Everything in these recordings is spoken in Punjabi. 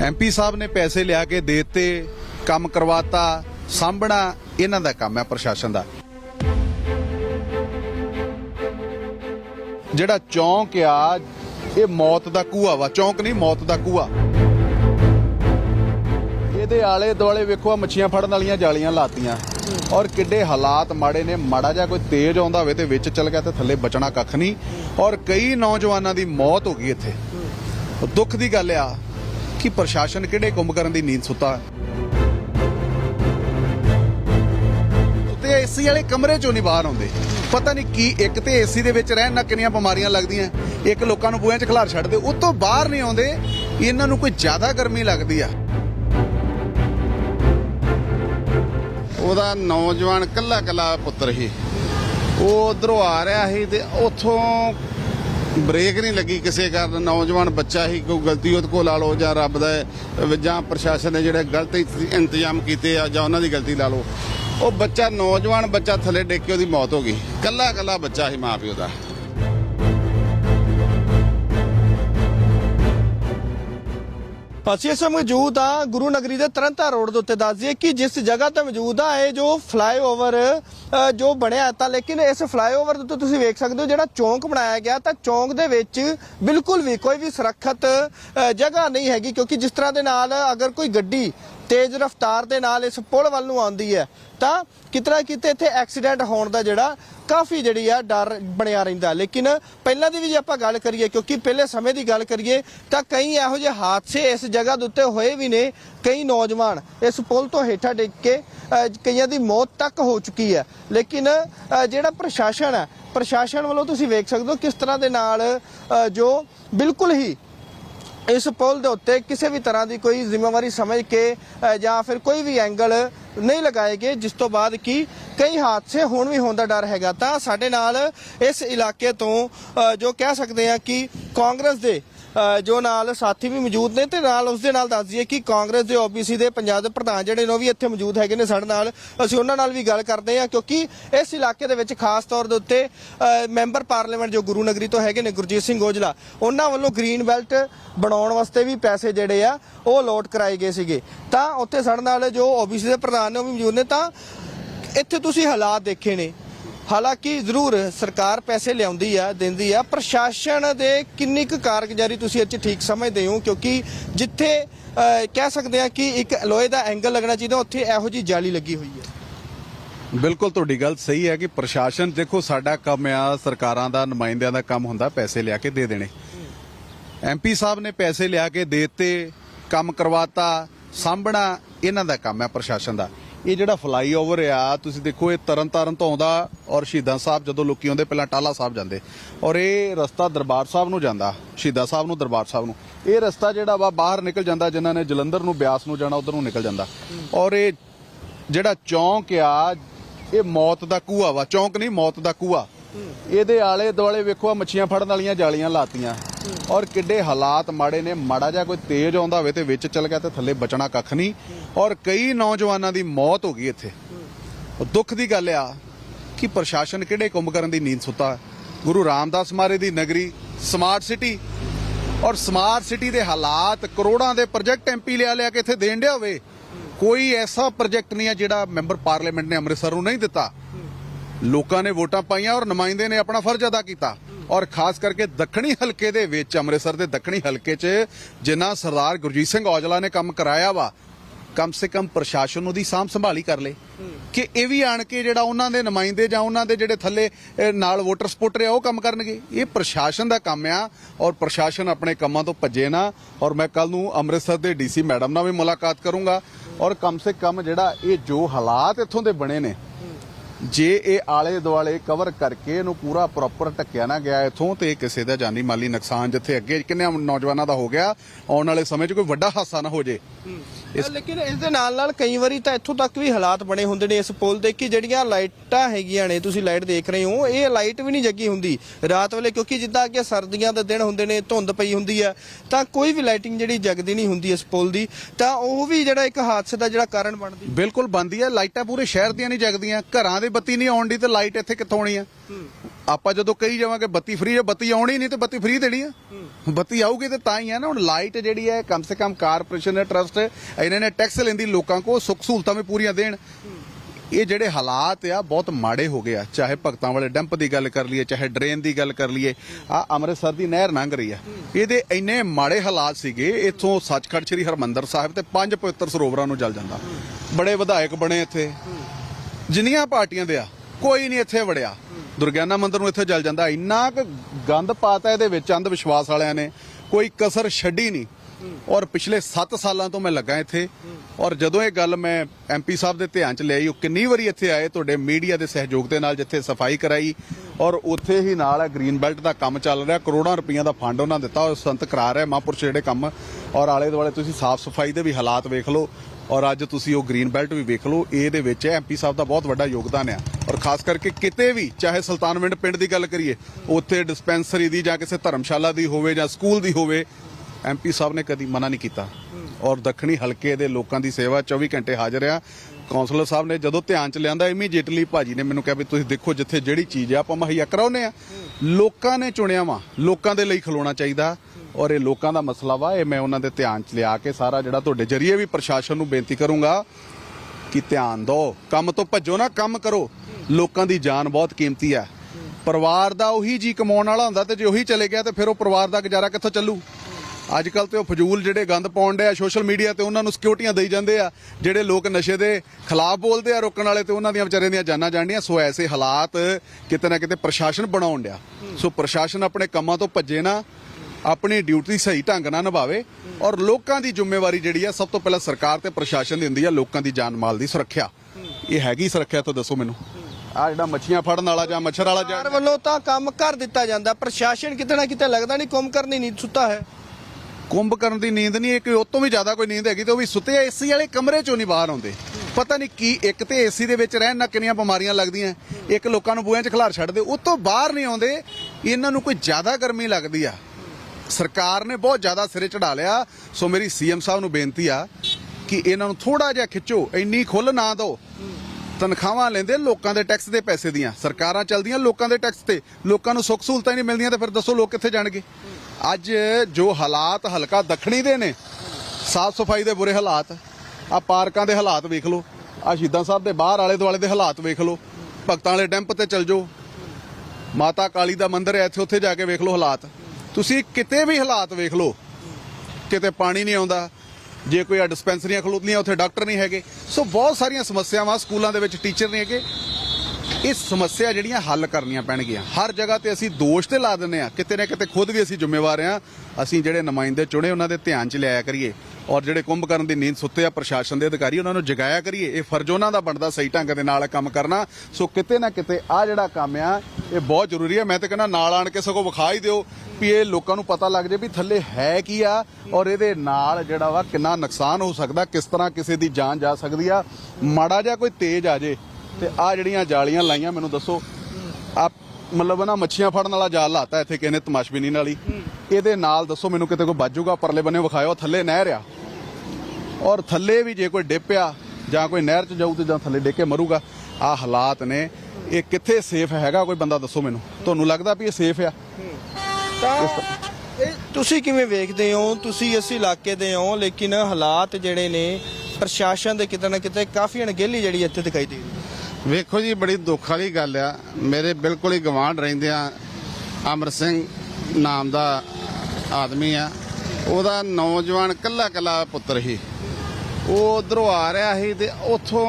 ਐਮਪੀ ਸਾਹਿਬ ਨੇ ਪੈਸੇ ਲਿਆ ਕੇ ਦੇਤੇ, ਕੰਮ ਕਰਵਾਤਾ, ਸਾਂਭਣਾ ਇਹਨਾਂ ਦਾ ਕੰਮ ਹੈ ਪ੍ਰਸ਼ਾਸਨ ਦਾ। ਜਿਹੜਾ ਚੌਂਕ ਆ, ਇਹ ਮੌਤ ਦਾ ਕੂਆ ਵਾ, ਚੌਂਕ ਨਹੀਂ, ਮੌਤ ਦਾ ਕੂਆ। ਇਹਦੇ ਆਲੇ ਦੁਆਲੇ ਵੇਖੋ ਆ ਮੱਛੀਆਂ ਫੜਨ ਵਾਲੀਆਂ ਜਾਲੀਆਂ ਲਾਤੀਆਂ। ਔਰ ਕਿੱਡੇ ਹਾਲਾਤ ਮਾੜੇ ਨੇ, ਮਾੜਾ ਜਿਹਾ ਕੋਈ ਤੇਜ਼ ਆਉਂਦਾ ਹੋਵੇ ਤੇ ਵਿੱਚ ਚਲ ਗਿਆ ਤੇ ਥੱਲੇ ਬਚਣਾ ਕੱਖ ਨਹੀਂ। ਔਰ ਕਈ ਨੌਜਵਾਨਾਂ ਦੀ ਮੌਤ ਹੋ ਗਈ ਇੱਥੇ। ਦੁੱਖ ਦੀ ਗੱਲ ਆ ਕਿ ਪ੍ਰਸ਼ਾਸਨ ਕਿਹੜੇ ਕੁੰਭ ਕਰਨ ਦੀ ਨੀਂਦ ਸੁੱਤਾ ਹੈ। ਤੇ ਏਸੀ ਵਾਲੇ ਕਮਰੇ ਚੋਂ ਨਹੀਂ ਬਾਹਰ ਆਉਂਦੇ। ਪਤਾ ਨਹੀਂ ਕੀ, ਇੱਕ ਤੇ ਏਸੀ ਦੇ ਵਿੱਚ ਰਹਿਣ ਨਾਲ ਕਿੰਨੀਆਂ ਬਿਮਾਰੀਆਂ ਲੱਗਦੀਆਂ ਇੱਕ ਲੋਕਾਂ ਨੂੰ ਬੂਹਿਆਂ 'ਚ ਖਿਲਾਰ ਛੱਡਦੇ, ਉਹ ਤੋਂ ਬਾਹਰ ਨਹੀਂ ਆਉਂਦੇ। ਇਹਨਾਂ ਨੂੰ ਕੋਈ ਜ਼ਿਆਦਾ ਗਰਮੀ ਲੱਗਦੀ ਆ। ਉਹਦਾ ਨੌਜਵਾਨ ਕੱਲਾ ਕੱਲਾ ਪੁੱਤਰ ਸੀ। ਉਹ ਉਧਰੋਂ ਆ ਰਿਹਾ ਸੀ ਤੇ ਉੱਥੋਂ ਬ੍ਰੇਕ ਨਹੀਂ ਲੱਗੀ ਕਿਸੇ ਕਾਰਨ, ਨੌਜਵਾਨ ਬੱਚਾ ਹੀ ਕੋਈ ਗਲਤੀ ਉਹਦੇ ਕੋਲ ਲਾ ਲਓ ਜਾਂ ਰੱਬ ਦਾ ਜਾਂ ਪ੍ਰਸ਼ਾਸਨ ਨੇ ਜਿਹੜੇ ਗਲਤ ਇੰਤ- ਇੰਤਜ਼ਾਮ ਕੀਤੇ ਆ ਜਾਂ ਉਹਨਾਂ ਦੀ ਗਲਤੀ ਲਾ ਲਓ। ਉਹ ਬੱਚਾ, ਨੌਜਵਾਨ ਬੱਚਾ ਥੱਲੇ ਡਿੱਗ ਕੇ ਉਹਦੀ ਮੌਤ ਹੋ ਗਈ। ਕੱਲਾ ਕੱਲਾ ਬੱਚਾ ਸੀ ਮਾਪਿਓ ਦਾ। ਅਸੀਂ ਇਸ ਸਮੇਂ ਮੌਜੂਦ ਆ। ਗੁਰੂ ਨਗਰੀ ਦੇ ਤਰਨਤਾਰਨ ਰੋਡ ਦੇ ਉੱਤੇ ਦੱਸ ਦਈਏ ਕਿ ਜਿਸ ਜਗ੍ਹਾ ਤੇ ਮੌਜੂਦ ਆ, ਇਹ ਜੋ ਫਲਾਈਓਵਰ ਜੋ ਬਣਿਆ ਤਾਂ ਲੇਕਿਨ ਇਸ ਫਲਾਈਓਵਰ ਦੇ ਉੱਤੇ ਤੁਸੀਂ ਵੇਖ ਸਕਦੇ ਹੋ ਜਿਹੜਾ ਚੌਂਕ ਬਣਾਇਆ ਗਿਆ ਤਾਂ ਚੌਂਕ ਦੇ ਵਿੱਚ ਬਿਲਕੁਲ ਵੀ ਕੋਈ ਵੀ ਸੁਰੱਖਿਅਤ ਜਗ੍ਹਾ ਨਹੀਂ ਹੈਗੀ ਕਿਉਂਕਿ ਜਿਸ ਤਰ੍ਹਾਂ ਦੇ ਨਾਲ ਅਗਰ ਕੋਈ ਗੱਡੀ ਤੇਜ਼ ਰਫ਼ਤਾਰ ਦੇ ਨਾਲ ਇਸ ਪੁਲ ਵੱਲ ਨੂੰ ਆਉਂਦੀ ਹੈ। ਤਾਂ ਕਿਤਨਾ ਕਿਤੇ ਇੱਥੇ ਐਕਸੀਡੈਂਟ ਹੋਣ ਦਾ ਜਿਹੜਾ ਕਾਫੀ ਜਿਹੜੀ ਆ ਡਰ ਬਣਿਆ ਰਹਿੰਦਾ। ਲੇਕਿਨ ਪਹਿਲਾਂ ਦੀ ਵੀ ਜੇ ਆਪਾਂ ਗੱਲ ਕਰੀਏ, ਕਿਉਂਕਿ ਪਹਿਲੇ ਸਮੇਂ ਦੀ ਗੱਲ ਕਰੀਏ, ਤਾਂ ਕਈ ਇਹੋ ਜਿਹੇ ਹਾਦਸੇ ਇਸ ਜਗ੍ਹਾ ਦੇ ਉੱਤੇ ਹੋਏ ਵੀ ਨੇ। ਕਈ ਨੌਜਵਾਨ ਇਸ ਪੁਲ ਤੋਂ ਹੇਠਾਂ ਡਿੱਗ ਕੇ ਕਈਆਂ ਦੀ ਮੌਤ ਤੱਕ ਹੋ ਚੁੱਕੀ ਹੈ। ਲੇਕਿਨ ਜਿਹੜਾ ਪ੍ਰਸ਼ਾਸਨ ਹੈ, ਪ੍ਰਸ਼ਾਸਨ ਵੱਲੋਂ ਤੁਸੀਂ ਵੇਖ ਸਕਦੇ ਹੋ ਕਿਸ ਤਰ੍ਹਾਂ ਦੇ ਨਾਲ ਜੋ ਬਿਲਕੁਲ ਹੀ ਇਸ ਪੁਲ ਦੇ ਉੱਤੇ ਕਿਸੇ ਵੀ ਤਰ੍ਹਾਂ ਦੀ ਕੋਈ ਜ਼ਿੰਮੇਵਾਰੀ ਸਮਝ ਕੇ ਜਾਂ ਫਿਰ ਕੋਈ ਵੀ ਐਂਗਲ ਨਹੀਂ ਲਗਾਏ ਗਏ ਜਿਸ ਤੋਂ ਬਾਅਦ ਕਿ ਕਈ ਹਾਦਸੇ ਹੁਣ ਵੀ ਹੋਣ ਦਾ ਡਰ ਹੈਗਾ। ਤਾਂ ਸਾਡੇ ਨਾਲ ਇਸ ਇਲਾਕੇ ਤੋਂ ਜੋ ਕਹਿ ਸਕਦੇ ਆ ਕਿ ਕਾਂਗਰਸ ਦੇ ਜੋ ਨਾਲ ਸਾਥੀ ਵੀ ਮੌਜੂਦ ਨੇ ਤੇ ਨਾਲ ਉਸ ਦੇ ਨਾਲ ਦੱਸ ਦਈਏ ਕਿ ਕਾਂਗਰਸ ਦੇ ਓਬੀਸੀ ਦੇ ਪੰਜਾਬ ਦੇ ਪ੍ਰਧਾਨ ਜਿਹੜੇ ਨੇ ਉਹ ਵੀ ਇੱਥੇ ਮੌਜੂਦ ਹੈਗੇ ਨੇ ਸਾਡੇ ਨਾਲ। ਅਸੀਂ ਉਹਨਾਂ ਨਾਲ ਵੀ ਗੱਲ ਕਰਦੇ ਹਾਂ ਕਿਉਂਕਿ ਇਸ ਇਲਾਕੇ ਦੇ ਵਿੱਚ ਖਾਸ ਤੌਰ ਦੇ ਉੱਤੇ ਮੈਂਬਰ ਪਾਰਲੀਮੈਂਟ ਜੋ ਗੁਰੂ ਨਗਰੀ ਤੋਂ ਹੈਗੇ ਨੇ ਗੁਰਜੀਤ ਸਿੰਘ ਔਜਲਾ, ਉਹਨਾਂ ਵੱਲੋਂ ਗ੍ਰੀਨ ਬੈਲਟ ਬਣਾਉਣ ਵਾਸਤੇ ਵੀ ਪੈਸੇ ਜਿਹੜੇ ਆ ਉਹ ਲੋਟ ਕਰਾਏ ਗਏ ਸੀਗੇ। ਤਾਂ ਉੱਥੇ ਸਾਡੇ ਨਾਲ ਜੋ ਓਬੀਸੀ ਦੇ ਪ੍ਰਧਾਨ ਨੇ ਉਹ ਵੀ ਮੌਜੂਦ ਨੇ, ਤਾਂ ਇੱਥੇ ਤੁਸੀਂ ਹਾਲਾਤ ਦੇਖੇ ਨੇ। ਹਾਲਾਂਕਿ ਜ਼ਰੂਰ ਸਰਕਾਰ ਪੈਸੇ ਲਿਆਉਂਦੀ ਆ, ਦਿੰਦੀ ਆ, ਪ੍ਰਸ਼ਾਸਨ ਦੇ ਕਿੰਨੀ ਕੁ ਕਾਰਗੁਜ਼ਾਰੀ ਤੁਸੀਂ ਅੱਜ ਠੀਕ ਸਮਝਦੇ ਹੋ? ਕਿਉਂਕਿ ਜਿੱਥੇ ਕਹਿ ਸਕਦੇ ਆ ਕਿ ਇੱਕ ਲੋਹੇ ਦਾ ਐਂਗਲ ਲੱਗਣਾ ਚਾਹੀਦਾ, ਉੱਥੇ ਇਹੋ ਜੀ ਜਾਲੀ ਲੱਗੀ ਹੋਈ ਹੈ। ਬਿਲਕੁਲ ਤੁਹਾਡੀ ਗੱਲ ਸਹੀ ਹੈ ਕਿ ਪ੍ਰਸ਼ਾਸਨ ਦੇਖੋ ਸਾਡਾ ਕੰਮ ਆ, ਸਰਕਾਰਾਂ ਦਾ, ਨੁਮਾਇੰਦਿਆਂ ਦਾ ਕੰਮ ਹੁੰਦਾ, ਪੈਸੇ ਲਿਆ ਕੇ ਦੇ ਦੇਣੇ। ਐਮਪੀ ਸਾਹਿਬ ਨੇ ਪੈਸੇ ਲਿਆ ਕੇ ਦੇਤੇ, ਕੰਮ ਕਰਵਾਤਾ, ਸਾਂਭਣਾ ਇਹਨਾਂ ਦਾ ਕੰਮ ਹੈ ਪ੍ਰਸ਼ਾਸਨ ਦਾ। ਇਹ ਜਿਹੜਾ ਫਲਾਈਓਵਰ ਆ, ਤੁਸੀਂ ਦੇਖੋ ਇਹ ਤਰਨ ਤਾਰਨ ਤੋਂ ਆਉਂਦਾ ਔਰ ਸ਼ਹੀਦਾਂ ਸਾਹਿਬ ਜਦੋਂ ਲੋਕੀ ਆਉਂਦੇ, ਪਹਿਲਾਂ ਟਾਲਾ ਸਾਹਿਬ ਜਾਂਦੇ। ਔਰ ਇਹ ਰਸਤਾ ਦਰਬਾਰ ਸਾਹਿਬ ਨੂੰ ਜਾਂਦਾ, ਸ਼ਹੀਦਾਂ ਸਾਹਿਬ ਨੂੰ, ਦਰਬਾਰ ਸਾਹਿਬ ਨੂੰ। ਇਹ ਰਸਤਾ ਜਿਹੜਾ ਵਾ ਬਾਹਰ ਨਿਕਲ ਜਾਂਦਾ, ਜਿਨ੍ਹਾਂ ਨੇ ਜਲੰਧਰ ਨੂੰ, ਬਿਆਸ ਨੂੰ ਜਾਣਾ, ਉਧਰ ਨੂੰ ਨਿਕਲ ਜਾਂਦਾ। ਔਰ ਇਹ ਜਿਹੜਾ ਚੌਂਕ ਆ, ਇਹ ਮੌਤ ਦਾ ਕੂਆ ਵਾ। ਚੌਂਕ ਨਹੀਂ, ਮੌਤ ਦਾ ਕੂਆ। ਇਹਦੇ ਆਲੇ ਦੁਆਲੇ ਵੇਖੋ ਆ, ਮੱਛੀਆਂ ਫੜਨ ਵਾਲੀਆਂ ਜਾਲੀਆਂ ਲਾਤੀਆਂ। ਔਰ ਕਿੱਡੇ ਹਾਲਾਤ ਮਾੜੇ ਨੇ ਮਾੜਾ ਜਿਹਾ ਕੋਈ ਤੇਜ਼ ਆਉਂਦਾ ਹੋਵੇ ਤੇ ਵਿੱਚ ਚਲ ਗਿਆ ਤੇ ਥੱਲੇ ਬਚਣਾ ਕੱਖ ਨਹੀਂ। ਔਰ ਕਈ ਨੌਜਵਾਨਾਂ ਦੀ ਮੌਤ ਹੋ ਗਈ ਇੱਥੇ। ਦੁੱਖ ਦੀ ਗੱਲ ਆ ਕਿ ਪ੍ਰਸ਼ਾਸਨ ਕਿਹੜੇ ਕੁੰਭ ਕਰਨ ਦੀ ਨੀਂਦ ਸੁੱਤਾ। ਗੁਰੂ ਰਾਮਦਾਸ ਮਾਰੇ ਦੀ ਨਗਰੀ ਸਮਾਰਟ ਸਿਟੀ। ਔਰ ਸਮਾਰਟ ਸਿਟੀ ਦੇ ਹਾਲਾਤ ਕਰੋੜਾਂ ਦੇ ਪ੍ਰੋਜੈਕਟ ਐਮਪੀ ਲਿਆ ਲਿਆ ਕੇ ਇੱਥੇ ਦੇਣ ਡਿਆ ਹੋਵੇ। ਕੋਈ ਐਸਾ ਪ੍ਰੋਜੈਕਟ ਨਹੀਂ ਹੈ ਜਿਹੜਾ ਮੈਂਬਰ ਪਾਰਲੀਮੈਂਟ ਨੇ ਅੰਮ੍ਰਿਤਸਰ ਨੂੰ ਨਹੀਂ ਦਿੱਤਾ। ਲੋਕਾਂ ਨੇ ਵੋਟਾਂ ਪਾਈਆਂ ਔਰ ਨੁਮਾਇੰਦੇ ਨੇ ਆਪਣਾ ਫਰਜ਼ ਅਦਾ ਕੀਤਾ। ਔਰ ਖਾਸ ਕਰਕੇ ਦੱਖਣੀ ਹਲਕੇ ਦੇ ਵਿੱਚ, ਅੰਮ੍ਰਿਤਸਰ ਦੇ ਦੱਖਣੀ ਹਲਕੇ 'ਚ, ਜਿਨ੍ਹਾਂ ਸਰਦਾਰ ਗੁਰਜੀਤ ਸਿੰਘ ਔਜਲਾ ਨੇ ਕੰਮ ਕਰਾਇਆ ਵਾ, ਕਮ ਸੇ ਕਮ ਪ੍ਰਸ਼ਾਸਨ ਉਹਦੀ ਸਾਂਭ ਸੰਭਾਲੀ ਕਰ ਲੇ। ਕਿ ਇਹ ਵੀ ਆਣ ਕੇ ਜਿਹੜਾ ਉਹਨਾਂ ਦੇ ਨੁਮਾਇੰਦੇ ਜਾਂ ਉਹਨਾਂ ਦੇ ਜਿਹੜੇ ਥੱਲੇ ਨਾਲ ਵੋਟਰ ਸਪੋਰਟਰ ਆ, ਉਹ ਕੰਮ ਕਰਨਗੇ। ਇਹ ਪ੍ਰਸ਼ਾਸਨ ਦਾ ਕੰਮ ਆ ਔਰ ਪ੍ਰਸ਼ਾਸਨ ਆਪਣੇ ਕੰਮਾਂ ਤੋਂ ਭੱਜੇ ਨਾ। ਔਰ ਮੈਂ ਕੱਲ ਨੂੰ ਅੰਮ੍ਰਿਤਸਰ ਦੇ ਡੀਸੀ ਮੈਡਮ ਨਾਲ ਵੀ ਮੁਲਾਕਾਤ ਕਰੂੰਗਾ। ਔਰ ਕਮ ਸੇ ਕਮ ਜਿਹੜਾ ਇਹ ਜੋ ਹਾਲਾਤ ਇੱਥੋਂ ਦੇ ਬਣੇ ਨੇ ਜੇ ਇਹ ਆਲੇ ਦੁਆਲੇ ਕਵਰ ਕਰਕੇ ਇਹਨੂੰ ਪੂਰਾ ਪ੍ਰੋਪਰ ਢੱਕਿਆ ਨਾ ਗਿਆ ਇਥੋਂ ਤੇ ਕਿਸੇ ਦਾ ਜਾਨੀ ਮਾਲੀ ਨੁਕਸਾਨ ਜਿੱਥੇ ਅੱਗੇ ਕਿੰਨੇ ਨੌਜਵਾਨਾਂ ਦਾ ਹੋ ਗਿਆ ਆਉਣ ਵਾਲੇ ਸਮੇਂ 'ਚ ਕੋਈ ਵੱਡਾ ਹਾਦਸਾ ਨਾ ਹੋ ਜੇ। ਲੇਕਿਨ ਇਸ ਦੇ ਨਾਲ ਨਾਲ ਕਈ ਵਾਰੀ ਤਾਂ ਇੱਥੋਂ ਤੱਕ ਵੀ ਹਾਲਾਤ ਬਣੇ ਹੁੰਦੇ ਨੇ ਇਸ ਪੁਲ ਦੇ ਕਿ ਜਿਹੜੀਆਂ ਲਾਈਟਾਂ ਹੈਗੀਆਂ ਨੇ ਤੁਸੀਂ ਲਾਈਟ ਦੇਖ ਰਹੇ ਹੋ ਇਹ ਲਾਈਟ ਵੀ ਨਹੀਂ ਜੱਗੀ ਹੁੰਦੀ। ਰਾਤ ਵੇਲੇ ਕਿਉਂਕਿ ਜਿੱਦਾਂ ਕਿ ਸਰਦੀਆਂ ਦੇ ਦਿਨ ਹੁੰਦੇ ਨੇ ਧੁੰਦ ਪਈ ਹੁੰਦੀ ਆ ਤਾਂ ਕੋਈ ਵੀ ਲਾਈਟਿੰਗ ਜਿਹੜੀ ਜਗਦੀ ਨਹੀਂ ਹੁੰਦੀ ਇਸ ਪੁਲ ਦੀ ਤਾਂ ਉਹ ਵੀ ਜਿਹੜਾ ਇੱਕ ਹਾਦਸੇ ਦਾ ਜਿਹੜਾ ਕਾਰਨ ਬਣਦੀ। ਬਿਲਕੁਲ ਬੰਦੀ ਹੈ ਲਾਈਟਾਂ ਪੂਰੇ ਸ਼ਹਿਰ ਦੀਆਂ ਨਹੀਂ ਜਗਦੀਆਂ ਘਰਾਂ ਦੇ ਬੱਤੀ ਨਹੀਂ ਆਉਣ ਦੀ ਤੇ ਲਾਈਟ ਇੱਥੇ ਕਿੱਥੋਂ ਆਉਣੀ ਆ? ਆਪਾਂ ਜਦੋਂ ਕਹੀ ਜਾਵਾਂਗੇ ਬੱਤੀ ਫ੍ਰੀ ਹੈ ਬੱਤੀ ਆਉਣੀ ਨਹੀਂ ਤੇ ਬੱਤੀ ਫ੍ਰੀ ਦੇਣੀ ਆ। ਬੱਤੀ ਆਊਗੀ ਤੇ ਤਾਂ ਹੀ ਆ ਨਾ, ਹੁਣ ਲਾਈਟ ਜਿਹੜੀ ਹੈ ਕਮ ਸੇ ਕਮ ਕਾਰਪੋਰੇਸ਼ਨ ਨੇ, ਟਰਸਟ ਇਹਨਾਂ ਨੇ ਟੈਕਸ ਲੈਂਦੀ ਲੋਕਾਂ ਕੋ, ਸੁੱਖ ਸਹੂਲਤਾਂ ਵੀ ਪੂਰੀਆਂ ਦੇਣ। ਇਹ ਜਿਹੜੇ ਹਾਲਾਤ ਆ, ਬਹੁਤ ਮਾੜੇ ਹੋ ਗਏ ਆ। ਚਾਹੇ ਭਗਤਾਂ ਵਾਲੇ ਡੰਪ ਦੀ ਗੱਲ ਕਰ ਲਈਏ, ਚਾਹੇ ਡਰੇਨ ਦੀ ਗੱਲ ਕਰ ਲਈਏ, ਆ ਅੰਮ੍ਰਿਤਸਰ ਦੀ ਨਹਿਰ ਲੰਘ ਰਹੀ ਆ। ਇਹਦੇ ਇੰਨੇ ਮਾੜੇ ਹਾਲਾਤ ਸੀਗੇ, ਇੱਥੋਂ ਸੱਚਖੰਡ ਸ੍ਰੀ ਹਰਮੰਦਰ ਸਾਹਿਬ ਤੇ ਪੰਜ ਪਵਿੱਤਰ ਸਰੋਵਰਾਂ ਨੂੰ ਜਲ ਜਾਂਦਾ। ਬੜੇ ਵਿਧਾਇਕ ਬਣੇ ਇੱਥੇ। ਜਿੰਨੀਆਂ ਪਾਰਟੀਆਂ ਦੇ ਆ, ਕੋਈ ਨਹੀਂ ਇੱਥੇ ਵੜਿਆ। ਦੁਰਗਿਆਨਾ ਮੰਦਿਰ ਨੂੰ ਇੱਥੇ ਜਲ ਜਾਂਦਾ। ਇੰਨਾ ਕੁ ਗੰਦ ਪਾਤਾ ਇਹਦੇ ਵਿੱਚ, ਅੰਧ ਵਿਸ਼ਵਾਸ ਵਾਲਿਆਂ ਨੇ। ਕੋਈ ਕਸਰ ਛੱਡੀ ਨਹੀਂ। ਔਰ ਪਿਛਲੇ 7 ਸਾਲਾਂ ਤੋਂ ਮੈਂ ਲੱਗਾ ਇੱਥੇ। ਔਰ ਜਦੋਂ ਇਹ ਗੱਲ ਮੈਂ ਐਮਪੀ ਸਾਹਿਬ ਦੇ ਧਿਆਨ ਚ ਲਿਆਈ, ਉਹ ਕਿੰਨੀ ਵਾਰੀ ਇੱਥੇ ਆਏ, ਤੁਹਾਡੇ ਮੀਡੀਆ ਦੇ ਸਹਿਯੋਗ ਦੇ ਨਾਲ ਜਿੱਥੇ ਸਫ਼ਾਈ ਕਰਾਈ। ਔਰ ਉੱਥੇ ਹੀ ਨਾਲ ਹੈ ਗ੍ਰੀਨ ਬੈਲਟ ਦਾ ਕੰਮ ਚੱਲ ਰਿਹਾ। ਕਰੋੜਾਂ ਰੁਪਈਆ ਦਾ ਫੰਡ ਉਹਨਾਂ ਦਿੱਤਾ। ਔਰ ਸੰਤ ਕਰਾ ਰਿਹਾ ਮਹਾਂਪੁਰਸ਼ ਜਿਹੜੇ ਕੰਮ। ਔਰ ਆਲੇ ਦੁਆਲੇ ਤੁਸੀਂ ਸਾਫ਼ ਸਫ਼ਾਈ ਦੇ ਵੀ ਹਾਲਾਤ ਵੇਖ ਲਓ। ਔਰ ਅੱਜ ਤੁਸੀਂ ਉਹ ਗ੍ਰੀਨ ਬੈਲਟ ਵੀ ਵੇਖ ਲਓ ਇਹਦੇ ਵਿੱਚ ਐਮਪੀ ਸਾਹਿਬ ਦਾ ਬਹੁਤ ਵੱਡਾ ਯੋਗਦਾਨ ਆ। ਔਰ ਖਾਸ ਕਰਕੇ ਕਿਤੇ ਵੀ, ਚਾਹੇ ਸੁਲਤਾਨਵਿੰਡ ਪਿੰਡ ਦੀ ਗੱਲ ਕਰੀਏ, ਉੱਥੇ ਡਿਸਪੈਂਸਰੀ ਦੀ ਜਾਂ ਕਿਸੇ ਧਰਮਸ਼ਾਲਾ ਦੀ ਹੋਵੇ ਜਾਂ ਸਕੂਲ ਦੀ ਹੋਵੇ ਐਮਪੀ ਸਾਹਿਬ ਨੇ ਕਦੀ ਮਨਾ ਨਹੀਂ ਕੀਤਾ। ਔਰ ਦੱਖਣੀ ਹਲਕੇ ਦੇ ਲੋਕਾਂ ਦੀ ਸੇਵਾ 24 ਘੰਟੇ ਹਾਜ਼ਰ ਆ। ਕਾਉਂਸਲਰ ਸਾਹਿਬ ਨੇ ਜਦੋਂ ਧਿਆਨ ਚ ਲਿਆਂਦਾ ਇਮੀਡੀਏਟਲੀ ਭਾਜੀ ਨੇ ਮੈਨੂੰ ਕਿਹਾ ਵੀ ਤੁਸੀਂ ਦੇਖੋ ਜਿੱਥੇ ਜਿਹੜੀ ਚੀਜ਼ ਆ, ਆਪਾਂ ਮੁਹੱਈਆ ਕਰਾਉਨੇ ਆ। ਲੋਕਾਂ ਨੇ ਚੁਣਿਆ ਵਾ, ਲੋਕਾਂ ਦੇ ਲਈ ਖਲੋਣਾ ਚਾਹੀਦਾ। ਔਰ ਇਹ ਲੋਕਾਂ ਦਾ ਮਸਲਾ ਵਾ, ਇਹ ਮੈਂ ਉਹਨਾਂ ਦੇ ਧਿਆਨ ਚ ਲਿਆ ਕੇ ਸਾਰਾ ਜਿਹੜਾ ਤੁਹਾਡੇ ਜਰੀਏ ਵੀ ਪ੍ਰਸ਼ਾਸਨ ਨੂੰ ਬੇਨਤੀ ਕਰੂੰਗਾ ਕਿ ਧਿਆਨ ਦਿਓ। ਕੰਮ ਤੋਂ ਭੱਜੋ ਨਾ, ਕੰਮ ਕਰੋ। ਲੋਕਾਂ ਦੀ ਜਾਨ ਬਹੁਤ ਕੀਮਤੀ ਹੈ। ਪਰਿਵਾਰ ਦਾ ਉਹੀ ਜੀ ਕਮਾਉਣ ਵਾਲਾ ਹੁੰਦਾ ਤੇ ਜੇ ਉਹੀ ਚਲੇ ਗਿਆ ਤੇ ਫਿਰ ਉਹ ਪਰਿਵਾਰ ਦਾ ਗੁਜ਼ਾਰਾ ਕਿੱਥੋਂ ਚੱਲੂ? ਅੱਜ ਕੱਲ ਤੇ ਉਹ ਫਜ਼ੂਲ ਜਿਹੜੇ ਗੰਦ ਪਾਉਣ ਦੇ ਆ ਸੋਸ਼ਲ ਮੀਡੀਆ ਤੇ ਉਹਨਾਂ ਨੂੰ ਸਿਕਿਉਰਟੀਆਂ ਦੇਈ ਜਾਂਦੇ ਆ। ਜਿਹੜੇ ਲੋਕ ਨਸ਼ੇ ਦੇ ਖਿਲਾਫ ਬੋਲਦੇ ਆ, ਰੋਕਣ ਵਾਲੇ ਤੇ ਉਹਨਾਂ ਦੀਆਂ ਵਿਚਾਰਿਆਂ ਦੀਆਂ ਜਾਨਾਂ ਜਾਣੀਆਂ ਸੋ ਐਸੇ ਹਾਲਾਤ ਕਿਤੇ ਨਾ ਕਿਤੇ ਪ੍ਰਸ਼ਾਸਨ ਬਣਾਉਣ ਡਿਆ। ਸੋ ਪ੍ਰਸ਼ਾਸਨ ਆਪਣੇ ਕੰਮਾਂ ਤੋਂ ਭੱਜੇ ਨਾ ਆਪਣੀ ਡਿਊਟੀ ਸਹੀ ਢੰਗ ਨਾਲ ਨਿਭਾਵੇ ਔਰ ਲੋਕਾਂ ਦੀ ਜ਼ਿੰਮੇਵਾਰੀ ਜਿਹੜੀ ਆ ਸਭ ਤੋਂ ਪਹਿਲਾਂ ਸਰਕਾਰ ਤੇ ਪ੍ਰਸ਼ਾਸਨ ਦੀ ਹੁੰਦੀ ਆ ਲੋਕਾਂ ਦੀ ਜਾਨ ਮਾਲ ਦੀ ਸੁਰੱਖਿਆ। ਇਹ ਹੈਗੀ ਸੁਰੱਖਿਆ ਤਾਂ ਦੱਸੋ ਮੈਨੂੰ। ਆ ਜਿਹੜਾ ਮੱਛੀਆਂ ਫੜਨ ਵਾਲਾ ਜਾਂ ਮੱਛਰ ਵਾਲਾ ਜਾਂ ਸਰਕਾਰ ਵੱਲੋਂ ਤਾਂ ਕੰਮ ਕਰ ਦਿੱਤਾ ਜਾਂਦਾ ਪ੍ਰਸ਼ਾਸਨ ਕਿਤੇ ਨਾ ਕਿਤੇ ਲੱਗਦਾ ਨਹੀਂ ਕੁੰਭ ਕਰਨੀ ਨਹੀਂ ਸੁੱਤਾ ਹੈ। ਕੁੰਭ ਕਰਨ ਦੀ ਨੀਂਦ ਨਹੀਂ ਇੱਕ ਉਹ ਤੋਂ ਵੀ ਜ਼ਿਆਦਾ ਕੋਈ ਨੀਂਦ ਹੈਗੀ ਤੇ ਉਹ ਵੀ ਸੁੱਤੇ ਏਸੀ ਵਾਲੇ ਕਮਰੇ ਚੋਂ ਨਹੀਂ ਬਾਹਰ ਆਉਂਦੇ। ਪਤਾ ਨਹੀਂ ਕੀ ਇੱਕ ਤੇ ਏਸੀ ਦੇ ਵਿੱਚ ਰਹਿਣ ਨਾਲ ਕਿੰਨੀਆਂ ਬਿਮਾਰੀਆਂ ਲੱਗਦੀਆਂ ਇੱਕ ਲੋਕਾਂ ਨੂੰ ਬੂਹਿਆਂ 'ਚ ਖਿਲਾਰ ਛੱਡਦੇ ਉਹ ਤੋਂ ਬਾਹਰ ਨਹੀਂ ਆਉਂਦੇ ਇਹਨਾਂ ਨੂੰ ਕੋਈ ਜ਼ਿਆਦਾ ਗਰਮੀ ਲੱਗਦੀ ਆ। ਸਰਕਾਰ ਨੇ ਬਹੁਤ ਜ਼ਿਆਦਾ ਸਿਰੇ ਚੜਾ ਲਿਆ। ਸੋ ਮੇਰੀ ਸੀਐਮ ਸਾਹਿਬ ਨੂੰ ਬੇਨਤੀ ਆ ਕਿ ਇਹਨਾਂ ਨੂੰ ਥੋੜਾ ਜਿਹਾ ਖਿੱਚੋ, ਇੰਨੀ ਖੁੱਲ ਨਾ ਦਿਓ ਤਨਖਾਹਾਂ ਲੈਂਦੇ ਲੋਕਾਂ ਦੇ ਟੈਕਸ ਦੇ ਪੈਸੇ ਦੀਆਂ। ਸਰਕਾਰਾਂ ਚੱਲਦੀਆਂ ਲੋਕਾਂ ਦੇ ਟੈਕਸ ਤੇ। ਲੋਕਾਂ ਨੂੰ ਸੁੱਖ ਸਹੂਲਤਾਂ ਹੀ ਨਹੀਂ ਮਿਲਦੀਆਂ ਤੇ ਫਿਰ ਦੱਸੋ ਲੋਕ ਕਿੱਥੇ ਜਾਣਗੇ? ਅੱਜ ਜੋ ਹਾਲਾਤ ਹਲਕਾ ਦੱਖਣੀ ਦੇ ਨੇ, ਸਾਫ਼ ਸਫ਼ਾਈ ਦੇ ਬੁਰੇ ਹਾਲਾਤ ਆ ਪਾਰਕਾਂ ਦੇ ਹਾਲਾਤ ਵੇਖ ਲਓ ਆ ਸ਼ਹੀਦਾਂ ਸਾਹਿਬ ਦੇ ਬਾਹਰ ਆਲੇ ਦੁਆਲੇ ਦੇ ਹਾਲਾਤ ਵੇਖ ਲਓ, ਭਗਤਾਂ ਵਾਲੇ ਡੈਂਪ ਤੇ ਚੱਲ ਜਾਓ। ਮਾਤਾ ਕਾਲੀ ਦਾ ਮੰਦਿਰ ਹੈ ਇੱਥੇ, ਉੱਥੇ ਜਾ ਕੇ ਵੇਖ ਲਓ ਹਾਲਾਤ। ਤੁਸੀਂ ਕਿਤੇ ਵੀ ਹਾਲਾਤ ਵੇਖ ਲਓ, ਕਿਤੇ ਪਾਣੀ ਨਹੀਂ ਆਉਂਦਾ, ਜੇ ਕੋਈ ਡਿਸਪੈਂਸਰੀਆਂ ਖਲੋਤੀਆਂ ਉੱਥੇ ਡਾਕਟਰ ਨਹੀਂ ਹੈਗੇ। ਸੋ ਬਹੁਤ ਸਾਰੀਆਂ ਸਮੱਸਿਆਵਾਂ ਸਕੂਲਾਂ ਦੇ ਵਿੱਚ, ਟੀਚਰ ਨਹੀਂ ਹੈਗੇ। ਇਹ ਸਮੱਸਿਆ ਜਿਹੜੀਆਂ ਹੱਲ ਕਰਨੀਆਂ ਪੈਣਗੀਆਂ। ਹਰ ਜਗ੍ਹਾ ਤੇ ਅਸੀਂ ਦੋਸ਼ ਤੇ ਲਾ ਦਿੰਨੇ ਆ ਕਿਤੇ ਨਾ ਕਿਤੇ ਖੁਦ ਵੀ ਅਸੀਂ ਜ਼ਿੰਮੇਵਾਰ ਆ ਅਸੀਂ ਜਿਹੜੇ ਨੁਮਾਇੰਦੇ ਚੁਣੇ, ਉਹਨਾਂ ਦੇ ਧਿਆਨ 'ਚ ਲਿਆਇਆ ਕਰੀਏ। ਔਰ ਜਿਹੜੇ ਕੁੰਭ ਕਰਨ ਦੀ ਨੀਂਦ ਸੁੱਤੇ ਆ, ਪ੍ਰਸ਼ਾਸਨ ਦੇ ਅਧਿਕਾਰੀ ਉਹਨਾਂ ਨੂੰ ਜਗਾਇਆ ਕਰੀਏ। ਇਹ ਫਰਜ਼ ਉਹਨਾਂ ਦਾ ਬਣਦਾ ਸਹੀ ਢੰਗ ਦੇ ਨਾਲ ਕੰਮ ਕਰਨਾ। ਸੋ ਕਿਤੇ ਨਾ ਕਿਤੇ ਆ ਜਿਹੜਾ ਕੰਮ ਆ, ਇਹ ਬਹੁਤ ਜ਼ਰੂਰੀ ਆ। ਮੈਂ ਤਾਂ ਕਹਿੰਦਾ ਨਾਲ ਆਣ ਕੇ ਸਗੋਂ ਵਿਖਾ ਹੀ ਦਿਓ ਵੀ ਇਹ ਲੋਕਾਂ ਨੂੰ ਪਤਾ ਲੱਗ ਜੇ ਵੀ ਥੱਲੇ ਹੈ ਕੀ ਆ ਔਰ ਇਹਦੇ ਨਾਲ ਜਿਹੜਾ ਵਾ ਕਿੰਨਾ ਨੁਕਸਾਨ ਹੋ ਸਕਦਾ, ਕਿਸ ਤਰ੍ਹਾਂ ਕਿਸੇ ਦੀ ਜਾਨ ਜਾ ਸਕਦੀ ਆ। ਮਾੜਾ ਜਿਹਾ ਕੋਈ ਤੇਜ਼ ਆ ਜੇ ਤੇ ਆ ਜਿਹੜੀਆਂ ਜਾਲੀਆਂ ਲਾਈਆਂ, ਮੈਨੂੰ ਦੱਸੋ। ਆ ਮਤਲਬ ਨਾ ਮੱਛੀਆਂ ਫੜਨ ਵਾਲਾ ਜਾਲ ਲਾਤਾ ਇੱਥੇ ਕਿਸੇ ਨੇ ਤਮਾਸ਼ਬੀਨੀ ਨਾਲ ਹੀ। ਇਹਦੇ ਨਾਲ ਦੱਸੋ ਮੈਨੂੰ ਕਿਤੇ ਕੋਈ ਬਾਜੂਗਾ, ਪਰਲੇ ਬੰਨੇ ਵਿਖਾਇਓ, ਥੱਲੇ ਨਹਿਰ ਆ। ਔਰ ਥੱਲੇ ਵੀ ਜੇ ਕੋਈ ਡਿੱਪਿਆ ਜਾਂ ਕੋਈ ਨਹਿਰ ਚ ਜਾਊ ਤੇ ਜਾਂ ਥੱਲੇ ਡਿੱਗ ਕੇ ਮਰੂਗਾ। ਆ ਹਾਲਾਤ ਨੇ। ਇਹ ਕਿੱਥੇ ਸੇਫ ਹੈਗਾ, ਕੋਈ ਬੰਦਾ ਦੱਸੋ ਮੈਨੂੰ। ਤੁਹਾਨੂੰ ਲੱਗਦਾ ਵੀ ਇਹ ਸੇਫ ਆ? ਤਾਂ ਤੁਸੀਂ ਕਿਵੇਂ ਵੇਖਦੇ ਹੋ? ਤੁਸੀਂ ਇਸ ਇਲਾਕੇ ਦੇ ਹੋ, ਲੇਕਿਨ ਹਾਲਾਤ ਜਿਹੜੇ ਨੇ, ਪ੍ਰਸ਼ਾਸਨ ਦੇ ਕਿਤੇ ਨਾ ਕਿਤੇ ਕਾਫੀ ਅਣਗਹਿਲੀ ਜਿਹੜੀ ਇੱਥੇ ਦਿਖਾਈ ਦੇ ਰਹੀ ਵੇਖੋ ਜੀ, ਬੜੀ ਦੁੱਖ ਵਾਲੀ ਗੱਲ ਆ। ਮੇਰੇ ਬਿਲਕੁਲ ਹੀ ਗਵਾਂਢ ਰਹਿੰਦੇ ਆ। ਅਮਰ ਸਿੰਘ ਨਾਮ ਦਾ ਆਦਮੀ ਆ। ਉਹਦਾ ਨੌਜਵਾਨ ਕੱਲਾ ਕੱਲਾ ਪੁੱਤਰ ਸੀ। ਉਹ ਉਧਰੋਂ ਆ ਰਿਹਾ ਸੀ ਤੇ ਉੱਥੋਂ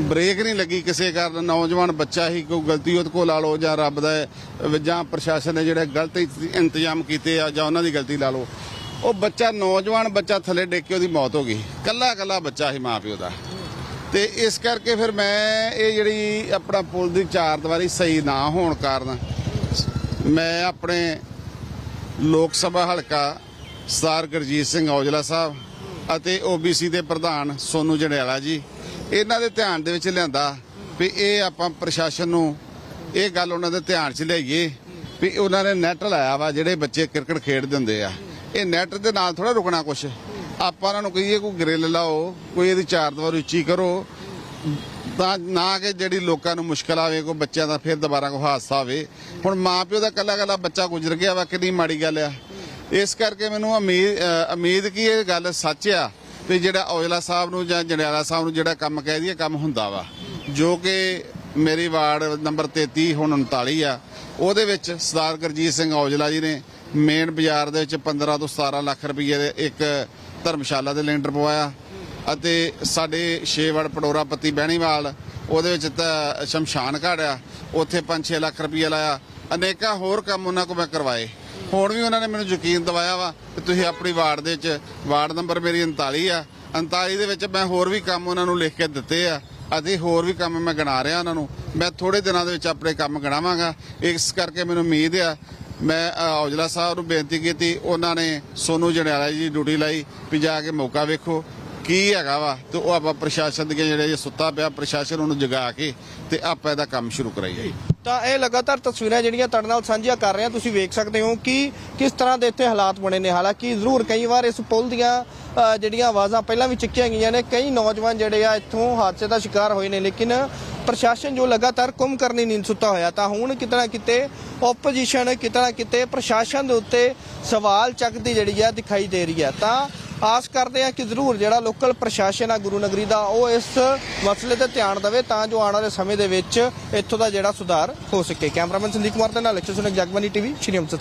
ਬ੍ਰੇਕ ਨਹੀਂ ਲੱਗੀ ਕਿਸੇ ਕਾਰਨ। ਨੌਜਵਾਨ ਬੱਚਾ ਹੀ ਕੋਈ ਗਲਤੀ ਉਹਦੇ ਕੋਲ ਲਾ ਲਓ ਜਾਂ ਰੱਬ ਦਾ ਜਾਂ ਪ੍ਰਸ਼ਾਸਨ ਨੇ ਜਿਹੜੇ ਗਲਤ ਇੰਤਜ਼ਾਮ ਕੀਤੇ ਆ ਜਾਂ ਉਹਨਾਂ ਦੀ ਗਲਤੀ ਲਾ ਲਓ। ਉਹ ਬੱਚਾ, ਨੌਜਵਾਨ ਬੱਚਾ ਥੱਲੇ ਡਿੱਗ ਕੇ ਉਹਦੀ ਮੌਤ ਹੋ ਗਈ। ਕੱਲਾ ਕੱਲਾ ਬੱਚਾ ਸੀ ਮਾਂ ਪਿਓ ਦਾ। ਤੇ ਇਸ ਕਰਕੇ ਫਿਰ ਮੈਂ ਇਹ ਜਿਹੜੀ ਆਪਣਾ ਪੁਲ ਦੀ ਚਾਰ ਦੀਵਾਰੀ ਸਹੀ ਨਾ ਹੋਣ ਕਾਰਨ ਮੈਂ ਆਪਣੇ ਲੋਕ ਸਭਾ ਹਲਕਾ ਸਰਦਾਰ ਗੁਰਜੀਤ ਸਿੰਘ ਔਜਲਾ ਸਾਹਿਬ ਅਤੇ ਓਬੀਸੀ ਦੇ ਪ੍ਰਧਾਨ ਸੋਨੂ ਜੰਡਿਆਲਾ ਜੀ, ਇਹਨਾਂ ਦੇ ਧਿਆਨ ਦੇ ਵਿੱਚ ਲਿਆਂਦਾ ਵੀ ਇਹ ਆਪਾਂ ਪ੍ਰਸ਼ਾਸਨ ਨੂੰ ਇਹ ਗੱਲ ਉਹਨਾਂ ਦੇ ਧਿਆਨ 'ਚ ਲਿਆਈਏ ਵੀ ਉਹਨਾਂ ਨੇ ਨੈਟ ਲਾਇਆ ਵਾ, ਜਿਹੜੇ ਬੱਚੇ ਕ੍ਰਿਕਟ ਖੇਡਦੇ ਹੁੰਦੇ ਆ। ਇਹ ਨੈਟ ਦੇ ਨਾਲ ਥੋੜਾ ਰੁਕਣਾ ਕੁਛ। ਆਪਾਂ ਉਹਨਾਂ ਨੂੰ ਕਹੀਏ ਕੋਈ ਗ੍ਰਿਲ ਲਾਓ, ਕੋਈ ਇਹਦੀ ਚਾਰ ਦੀਵਾਰ ਉੱਚੀ ਕਰੋ, ਤਾਂ ਨਾ ਕਿ ਜਿਹੜੀ ਲੋਕਾਂ ਨੂੰ ਮੁਸ਼ਕਲ ਆਵੇ, ਕੋਈ ਬੱਚਿਆਂ ਦਾ ਫਿਰ ਦੁਬਾਰਾ ਕੋਈ ਹਾਦਸਾ ਹੋਵੇ। ਹੁਣ ਮਾਂ ਪਿਓ ਦਾ ਕੱਲਾ ਕੱਲਾ ਬੱਚਾ ਗੁਜ਼ਰ ਗਿਆ ਵਾ, ਕਿੰਨੀ ਮਾੜੀ ਗੱਲ ਆ। ਇਸ ਕਰਕੇ ਮੈਨੂੰ ਉਮੀਦ ਉਮੀਦ ਕੀ ਇਹ ਗੱਲ ਸੱਚ ਆ ਵੀ ਜਿਹੜਾ ਔਜਲਾ ਸਾਹਿਬ ਨੂੰ ਜਾਂ ਜੰਡਿਆਲਾ ਸਾਹਿਬ ਨੂੰ ਜਿਹੜਾ ਕੰਮ ਕਹਿ ਦਈਏ, ਕੰਮ ਹੁੰਦਾ ਵਾ। ਜੋ ਕਿ ਮੇਰੀ ਵਾਰਡ ਨੰਬਰ 33 ਹੁਣ 39 ਆ, ਉਹਦੇ ਵਿੱਚ ਸਰਦਾਰ ਗੁਰਜੀਤ ਸਿੰਘ ਔਜਲਾ ਜੀ ਨੇ ਮੇਨ ਬਾਜ਼ਾਰ ਦੇ ਵਿੱਚ 15 ਤੋਂ 17 ਲੱਖ ਰੁਪਏ ਦੇ ਇੱਕ ਧਰਮਸ਼ਾਲਾ ਦੇ ਲੈਂਟਰ ਪਵਾਇਆ ਅਤੇ ਸਾਡੇ ਛੇਵੜ ਪਟੋਰਾ ਪੱਤੀ ਬਹਿਣੀਵਾਲ, ਉਹਦੇ ਵਿੱਚ ਤਾਂ ਸ਼ਮਸ਼ਾਨ ਘਾਟ ਆ, ਉੱਥੇ 5-6 ਲੱਖ ਰੁਪਏ ਲਾਇਆ। ਅਨੇਕਾਂ ਹੋਰ ਕੰਮ ਉਹਨਾਂ ਕੋਲ ਮੈਂ ਕਰਵਾਏ। ਹੁਣ ਵੀ ਉਹਨਾਂ ਨੇ ਮੈਨੂੰ ਯਕੀਨ ਦਿਵਾਇਆ ਵਾ ਕਿ ਤੁਸੀਂ ਆਪਣੀ ਵਾਰਡ ਦੇ ਵਿੱਚ, ਵਾਰਡ ਨੰਬਰ ਮੇਰੀ 39 ਆ। 39 ਦੇ ਵਿੱਚ ਮੈਂ ਹੋਰ ਵੀ ਕੰਮ ਉਹਨਾਂ ਨੂੰ ਲਿਖ ਕੇ ਦਿੱਤੇ ਆ। ਅਤੇ ਹੋਰ ਵੀ ਕੰਮ ਮੈਂ ਗਿਣਾ ਰਿਹਾ ਉਹਨਾਂ ਨੂੰ। ਮੈਂ ਥੋੜੇ ਦਿਨਾਂ ਦੇ ਵਿੱਚ ਆਪਣੇ ਕੰਮ ਗਿਣਾਵਾਂਗਾ। ਇਸ ਕਰਕੇ ਮੈਨੂੰ ਉਮੀਦ ਆ ਮੈਂ ਔਜਲਾ ਸਾਹਿਬ ਨੂੰ ਬੇਨਤੀ ਕੀਤੀ, ਉਹਨਾਂ ਨੇ ਸੋਨੂ ਜਣਿਆਲਾ ਜੀ ਦੀ ਡਿਊਟੀ ਲਾਈ ਵੀ ਜਾ ਕੇ ਮੌਕਾ ਵੇਖੋ। ਕੀ ਹੈਗਾ ਵਾ? ਤੇ ਉਹ ਆਪਾਂ ਪ੍ਰਸ਼ਾਸਨ ਦੇ ਜਿਹੜੇ ਸੁੱਤਾ ਪਿਆ, ਪ੍ਰਸ਼ਾਸਨ ਉਹਨੂੰ ਜਗਾ ਕੇ ਤੇ ਆਪਾਂ ਇਹਦਾ ਕੰਮ ਸ਼ੁਰੂ ਕਰਾਈਏ ਤਾਂ ਇਹ ਲਗਾਤਾਰ ਤਸਵੀਰਾਂ ਜਿਹੜੀਆਂ ਤੁਹਾਡੇ ਨਾਲ ਸਾਂਝੀਆਂ ਕਰ ਰਹੇ ਹਾਂ, ਤੁਸੀਂ ਵੇਖ ਸਕਦੇ ਹੋ ਕਿ ਕਿਸ ਤਰ੍ਹਾਂ ਦੇ ਇੱਥੇ ਹਾਲਾਤ ਬਣੇ ਨੇ। ਹਾਲਾਂਕਿ ਜ਼ਰੂਰ ਕਈ ਵਾਰ ਇਸ ਪੁਲ ਦੀਆਂ ਜਿਹੜੀਆਂ ਆਵਾਜ਼ਾਂ ਪਹਿਲਾਂ ਵੀ ਚੱਕੀਆਂ ਗਈਆਂ ਨੇ, ਕਈ ਨੌਜਵਾਨ ਜਿਹੜੇ ਆ ਇੱਥੋਂ ਹਾਦਸੇ ਦਾ ਸ਼ਿਕਾਰ ਹੋਏ ਨੇ, ਲੇਕਿਨ ਪ੍ਰਸ਼ਾਸਨ ਜੋ ਲਗਾਤਾਰ ਕੁੰਮ ਕਰਨੀ ਨਹੀਂ ਸੁੱਤਾ ਹੋਇਆ, ਤਾਂ ਹੁਣ ਕਿਤਨਾ ਕਿਤੇ ਆਪੋਜੀਸ਼ਨ ਕਿਤਨਾ ਕਿਤੇ ਪ੍ਰਸ਼ਾਸਨ ਦੇ ਉੱਤੇ ਸਵਾਲ ਚੱਕਦੀ ਜਿਹੜੀ ਹੈ ਦਿਖਾਈ ਦੇ ਰਹੀ ਹੈ ਤਾਂ ਆਸ ਕਰਦੇ ਆ ਕਿ ਜ਼ਰੂਰ ਜਿਹੜਾ ਲੋਕਲ ਪ੍ਰਸ਼ਾਸਨ ਆ ਗੁਰੂ ਨਗਰੀ ਦਾ, ਉਹ ਇਸ ਮਸਲੇ ਤੇ ਧਿਆਨ ਦੇਵੇ, ਤਾਂ ਜੋ ਆਉਣ ਵਾਲੇ ਸਮੇਂ ਦੇ ਵਿੱਚ ਇੱਥੋਂ ਦਾ ਜਿਹੜਾ ਸੁਧਾਰ ਹੋ ਸਕੇ। ਕੈਮਰਾਮੈਨ ਸੰਦੀਪ ਕੁਮਾਰ ਦੇ ਨਾਲ ਲక్ష్ਮਣ ਜਗਬਾਨੀ ਟੀਵੀ, ਸ਼੍ਰੀ ਅੰਮ੍ਰਿਤਸਰ